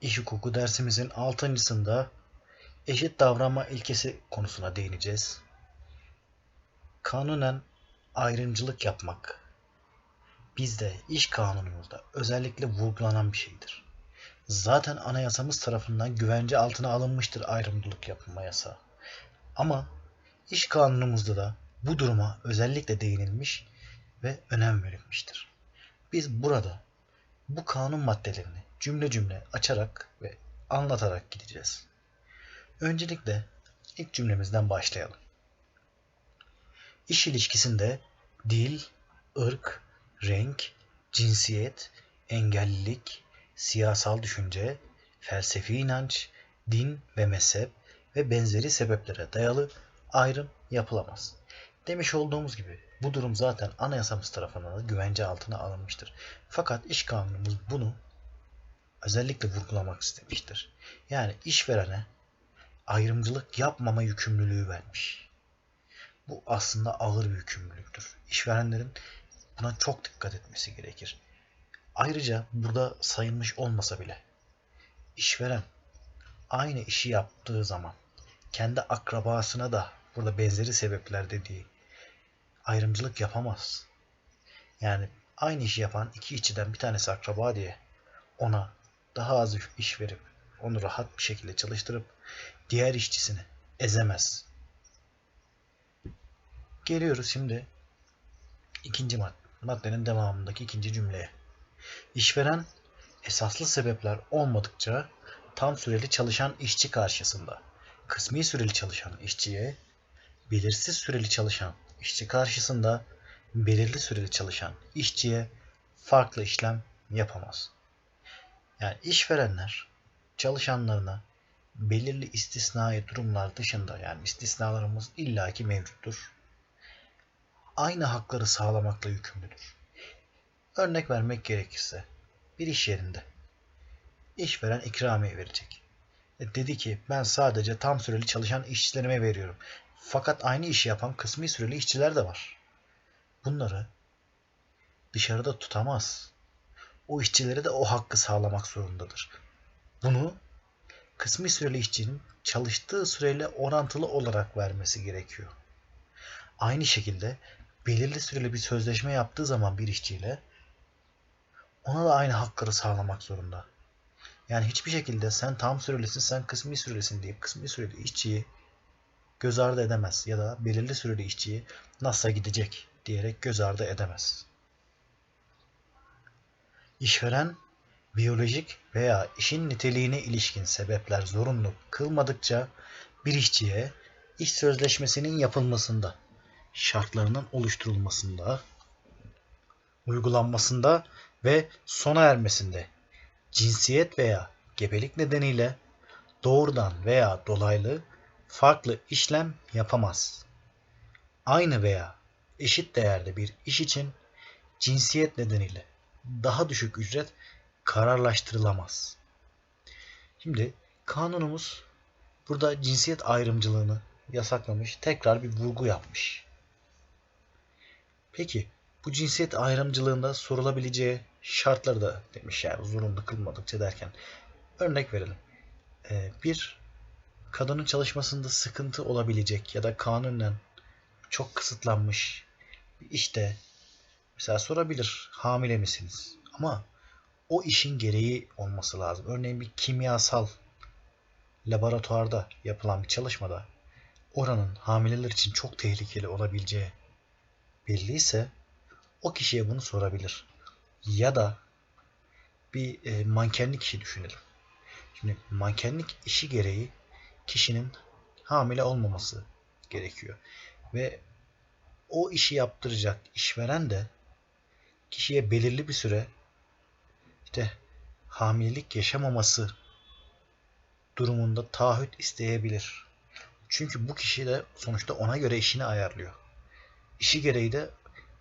İş hukuku dersimizin altıncısında eşit davranma ilkesi konusuna değineceğiz. Kanunen ayrımcılık yapmak bizde iş kanunumuzda özellikle vurgulanan bir şeydir. Zaten anayasamız tarafından güvence altına alınmıştır ayrımcılık yapma yasağı. Ama iş kanunumuzda da bu duruma özellikle değinilmiş ve önem verilmiştir. Biz burada bu kanun maddelerini cümle cümle açarak ve anlatarak gideceğiz. Öncelikle ilk cümlemizden başlayalım. İş ilişkisinde dil, ırk, renk, cinsiyet, engellilik, siyasal düşünce, felsefi inanç, din ve mezhep ve benzeri sebeplere dayalı ayrım yapılamaz. Demiş olduğumuz gibi bu durum zaten anayasamız tarafından da güvence altına alınmıştır. Fakat iş kanunumuz bunu özellikle vurgulamak istemiştir. Yani işverene ayrımcılık yapmama yükümlülüğü vermiş. Bu aslında ağır bir yükümlülüktür. İşverenlerin buna çok dikkat etmesi gerekir. Ayrıca burada sayılmış olmasa bile işveren aynı işi yaptığı zaman kendi akrabasına da burada benzeri sebepler dediği ayrımcılık yapamaz. Yani aynı işi yapan iki işçiden bir tanesi akraba diye ona daha az iş verip onu rahat bir şekilde çalıştırıp diğer işçisini ezemez. Geliyoruz şimdi ikinci madde, maddenin devamındaki ikinci cümleye. İşveren esaslı sebepler olmadıkça tam süreli çalışan işçi karşısında kısmi süreli çalışan işçiye belirsiz süreli çalışan işçi karşısında belirli süreli çalışan işçiye farklı işlem yapamaz. Yani işverenler çalışanlarına belirli istisnai durumlar dışında yani istisnalarımız illaki mevcuttur. Aynı hakları sağlamakla yükümlüdür. Örnek vermek gerekirse bir iş yerinde işveren ikramiye verecek. E dedi ki ben sadece tam süreli çalışan işçilerime veriyorum. Fakat aynı işi yapan kısmi süreli işçiler de var. Bunları dışarıda tutamaz. O işçilere de o hakkı sağlamak zorundadır. Bunu kısmi süreli işçinin çalıştığı süreyle orantılı olarak vermesi gerekiyor. Aynı şekilde belirli süreli bir sözleşme yaptığı zaman bir işçiyle ona da aynı hakları sağlamak zorunda. Yani hiçbir şekilde sen tam sürelisin, sen kısmi sürelisin deyip kısmi süreli işçiyi göz ardı edemez ya da belirli süreli işçiyi nasıl gidecek diyerek göz ardı edemez. İşveren biyolojik veya işin niteliğine ilişkin sebepler zorunlu kılmadıkça bir işçiye iş sözleşmesinin yapılmasında, şartlarının oluşturulmasında, uygulanmasında ve sona ermesinde cinsiyet veya gebelik nedeniyle doğrudan veya dolaylı farklı işlem yapamaz. Aynı veya eşit değerde bir iş için cinsiyet nedeniyle daha düşük ücret kararlaştırılamaz. Şimdi kanunumuz burada cinsiyet ayrımcılığını yasaklamış, tekrar bir vurgu yapmış. Peki bu cinsiyet ayrımcılığında sorulabileceği şartları da demiş yani zorunlu kılmadıkça derken örnek verelim. Ee, bir kadının çalışmasında sıkıntı olabilecek ya da kanunen çok kısıtlanmış bir işte mesela sorabilir hamile misiniz? Ama o işin gereği olması lazım. Örneğin bir kimyasal laboratuvarda yapılan bir çalışmada oranın hamileler için çok tehlikeli olabileceği belliyse o kişiye bunu sorabilir. Ya da bir e, mankenlik işi düşünelim. Şimdi mankenlik işi gereği kişinin hamile olmaması gerekiyor. Ve o işi yaptıracak işveren de kişiye belirli bir süre işte hamilelik yaşamaması durumunda taahhüt isteyebilir. Çünkü bu kişi de sonuçta ona göre işini ayarlıyor. İşi gereği de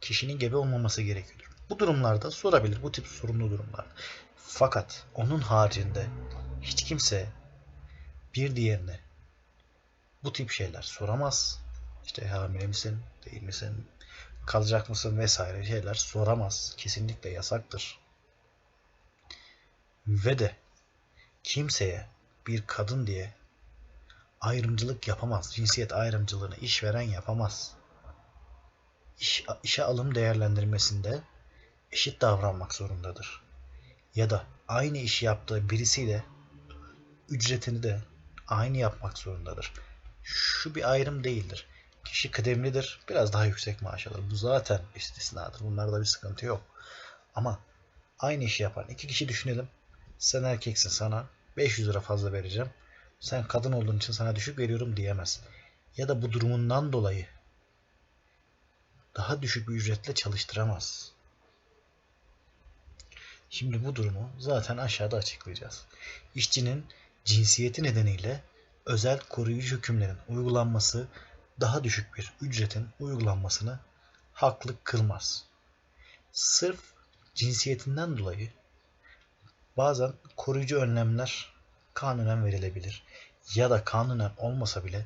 kişinin gebe olmaması gerekiyor. Bu durumlarda sorabilir. Bu tip sorunlu durumlar. Fakat onun haricinde hiç kimse bir diğerine bu tip şeyler soramaz. İşte hamile misin, değil misin, kalacak mısın vesaire şeyler soramaz. Kesinlikle yasaktır. Ve de kimseye bir kadın diye ayrımcılık yapamaz. Cinsiyet ayrımcılığını işveren yapamaz. İş, işe alım değerlendirmesinde eşit davranmak zorundadır. Ya da aynı işi yaptığı birisiyle ücretini de aynı yapmak zorundadır. Şu bir ayrım değildir. Kişi kıdemlidir, biraz daha yüksek maaş alır. Bu zaten istisnadır. Bunlarda bir sıkıntı yok. Ama aynı işi yapan iki kişi düşünelim. Sen erkeksin sana 500 lira fazla vereceğim. Sen kadın olduğun için sana düşük veriyorum diyemez. Ya da bu durumundan dolayı daha düşük bir ücretle çalıştıramaz. Şimdi bu durumu zaten aşağıda açıklayacağız. İşçinin cinsiyeti nedeniyle özel koruyucu hükümlerin uygulanması daha düşük bir ücretin uygulanmasını haklı kılmaz. Sırf cinsiyetinden dolayı bazen koruyucu önlemler kanunen verilebilir. Ya da kanunen olmasa bile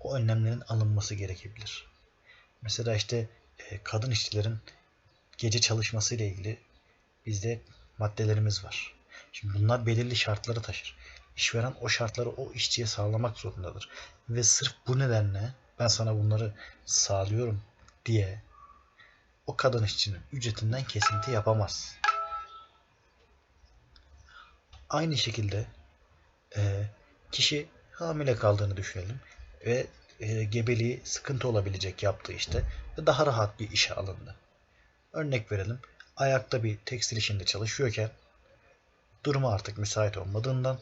o önlemlerin alınması gerekebilir. Mesela işte e, kadın işçilerin gece çalışması ile ilgili bizde maddelerimiz var. Şimdi bunlar belirli şartları taşır. İşveren o şartları o işçiye sağlamak zorundadır. Ve sırf bu nedenle ben sana bunları sağlıyorum diye o kadın işçinin ücretinden kesinti yapamaz. Aynı şekilde e, kişi hamile kaldığını düşünelim ve e, gebeliği sıkıntı olabilecek yaptığı işte ve daha rahat bir işe alındı. Örnek verelim. Ayakta bir tekstil işinde çalışıyorken durumu artık müsait olmadığından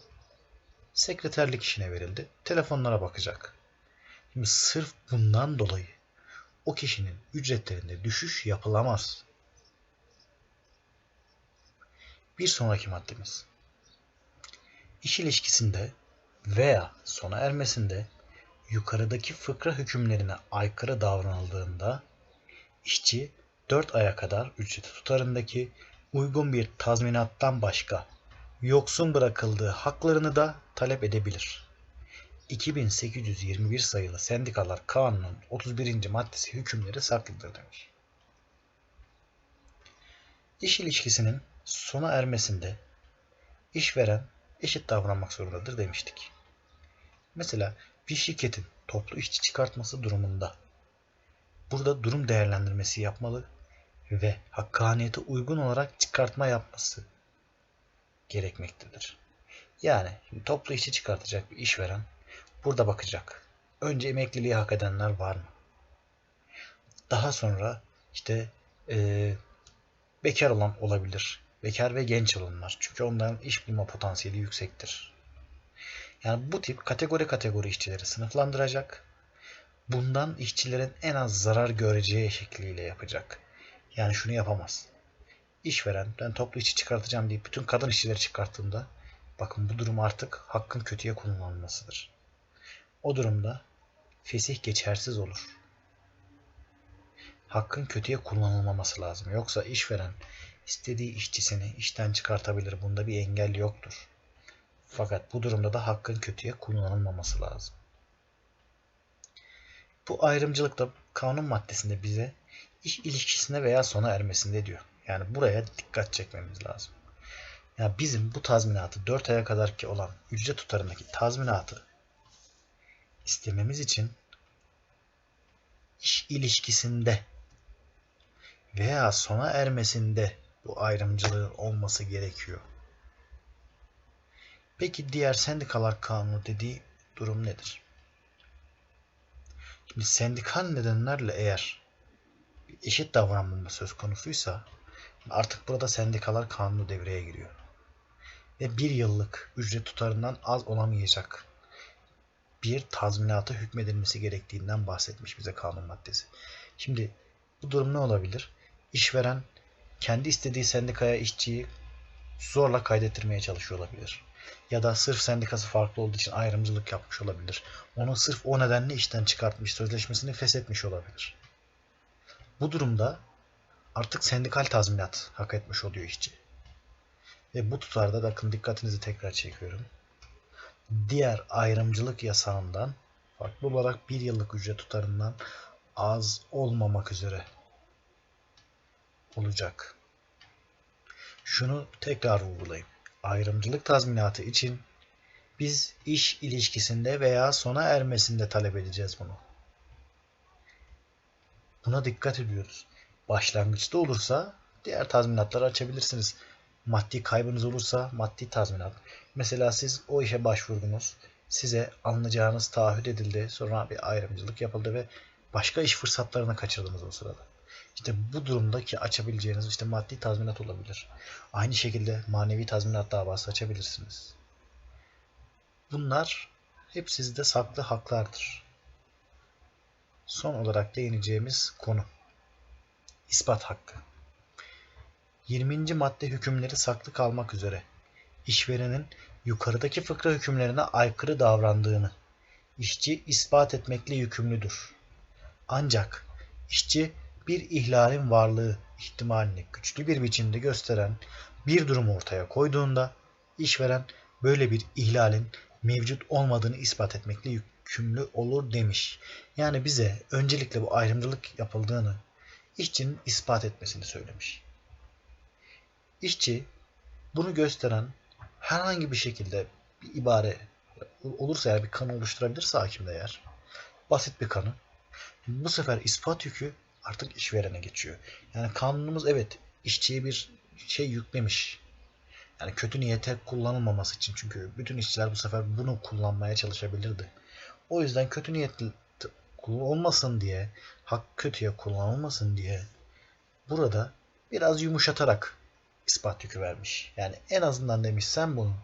sekreterlik işine verildi. Telefonlara bakacak. Şimdi sırf bundan dolayı o kişinin ücretlerinde düşüş yapılamaz. Bir sonraki maddemiz. İş ilişkisinde veya sona ermesinde yukarıdaki fıkra hükümlerine aykırı davranıldığında işçi 4 aya kadar ücreti tutarındaki uygun bir tazminattan başka yoksun bırakıldığı haklarını da talep edebilir. 2821 sayılı Sendikalar Kanunu'nun 31. maddesi hükümleri saklıdır demiş. İş ilişkisinin sona ermesinde işveren eşit davranmak zorundadır demiştik. Mesela bir şirketin toplu işçi çıkartması durumunda burada durum değerlendirmesi yapmalı ve hakkaniyete uygun olarak çıkartma yapması gerekmektedir. Yani şimdi toplu işçi çıkartacak bir işveren burada bakacak. Önce emekliliği hak edenler var mı? Daha sonra işte e, bekar olan olabilir. Bekar ve genç olanlar. Çünkü onların iş bulma potansiyeli yüksektir. Yani bu tip kategori kategori işçileri sınıflandıracak. Bundan işçilerin en az zarar göreceği şekliyle yapacak. Yani şunu yapamaz. İşveren ben toplu işçi çıkartacağım deyip bütün kadın işçileri çıkarttığında bakın bu durum artık hakkın kötüye kullanılmasıdır. O durumda fesih geçersiz olur. Hakkın kötüye kullanılmaması lazım. Yoksa işveren istediği işçisini işten çıkartabilir. Bunda bir engel yoktur. Fakat bu durumda da hakkın kötüye kullanılmaması lazım. Bu ayrımcılık da kanun maddesinde bize iş ilişkisinde veya sona ermesinde diyor. Yani buraya dikkat çekmemiz lazım. Yani bizim bu tazminatı 4 aya kadar ki olan ücret tutarındaki tazminatı istememiz için iş ilişkisinde veya sona ermesinde bu ayrımcılığın olması gerekiyor. Peki diğer sendikalar kanunu dediği durum nedir? Şimdi sendikal nedenlerle eğer eşit davranma söz konusuysa artık burada sendikalar kanunu devreye giriyor. Ve bir yıllık ücret tutarından az olamayacak bir tazminata hükmedilmesi gerektiğinden bahsetmiş bize kanun maddesi. Şimdi bu durum ne olabilir? İşveren kendi istediği sendikaya işçiyi zorla kaydettirmeye çalışıyor olabilir. Ya da sırf sendikası farklı olduğu için ayrımcılık yapmış olabilir. Onu sırf o nedenle işten çıkartmış, sözleşmesini feshetmiş olabilir. Bu durumda artık sendikal tazminat hak etmiş oluyor işçi. Ve bu tutarda bakın dikkatinizi tekrar çekiyorum. Diğer ayrımcılık yasağından farklı olarak bir yıllık ücret tutarından az olmamak üzere olacak. Şunu tekrar vurgulayayım. ayrımcılık tazminatı için biz iş ilişkisinde veya sona ermesinde talep edeceğiz bunu. Buna dikkat ediyoruz. Başlangıçta olursa diğer tazminatları açabilirsiniz. Maddi kaybınız olursa maddi tazminat. Mesela siz o işe başvurdunuz. Size alınacağınız taahhüt edildi. Sonra bir ayrımcılık yapıldı ve başka iş fırsatlarını kaçırdınız o sırada. İşte bu durumdaki açabileceğiniz işte maddi tazminat olabilir. Aynı şekilde manevi tazminat davası açabilirsiniz. Bunlar hep sizde saklı haklardır. Son olarak değineceğimiz konu ispat hakkı. 20. madde hükümleri saklı kalmak üzere işverenin yukarıdaki fıkra hükümlerine aykırı davrandığını işçi ispat etmekle yükümlüdür. Ancak işçi bir ihlalin varlığı ihtimalini güçlü bir biçimde gösteren bir durum ortaya koyduğunda işveren böyle bir ihlalin mevcut olmadığını ispat etmekle yükümlü olur demiş. Yani bize öncelikle bu ayrımcılık yapıldığını işçinin ispat etmesini söylemiş. İşçi bunu gösteren herhangi bir şekilde bir ibare olursa eğer bir kanı oluşturabilirse hakimde eğer basit bir kanı bu sefer ispat yükü artık işverene geçiyor. Yani kanunumuz evet işçiye bir şey yüklemiş. Yani kötü niyete kullanılmaması için. Çünkü bütün işçiler bu sefer bunu kullanmaya çalışabilirdi. O yüzden kötü niyetli olmasın diye, hak kötüye kullanılmasın diye burada biraz yumuşatarak ispat yükü vermiş. Yani en azından demiş sen bunu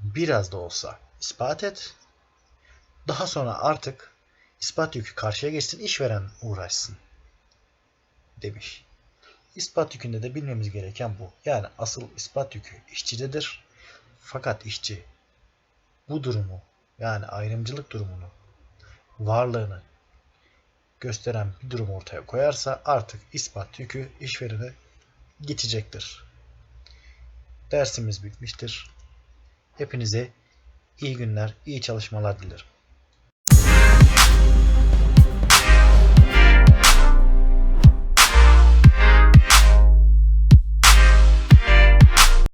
biraz da olsa ispat et. Daha sonra artık ispat yükü karşıya geçsin, işveren uğraşsın demiş. İspat yükünde de bilmemiz gereken bu. Yani asıl ispat yükü işçidedir. Fakat işçi bu durumu yani ayrımcılık durumunu varlığını gösteren bir durum ortaya koyarsa artık ispat yükü işverene geçecektir. Dersimiz bitmiştir. Hepinize iyi günler, iyi çalışmalar dilerim.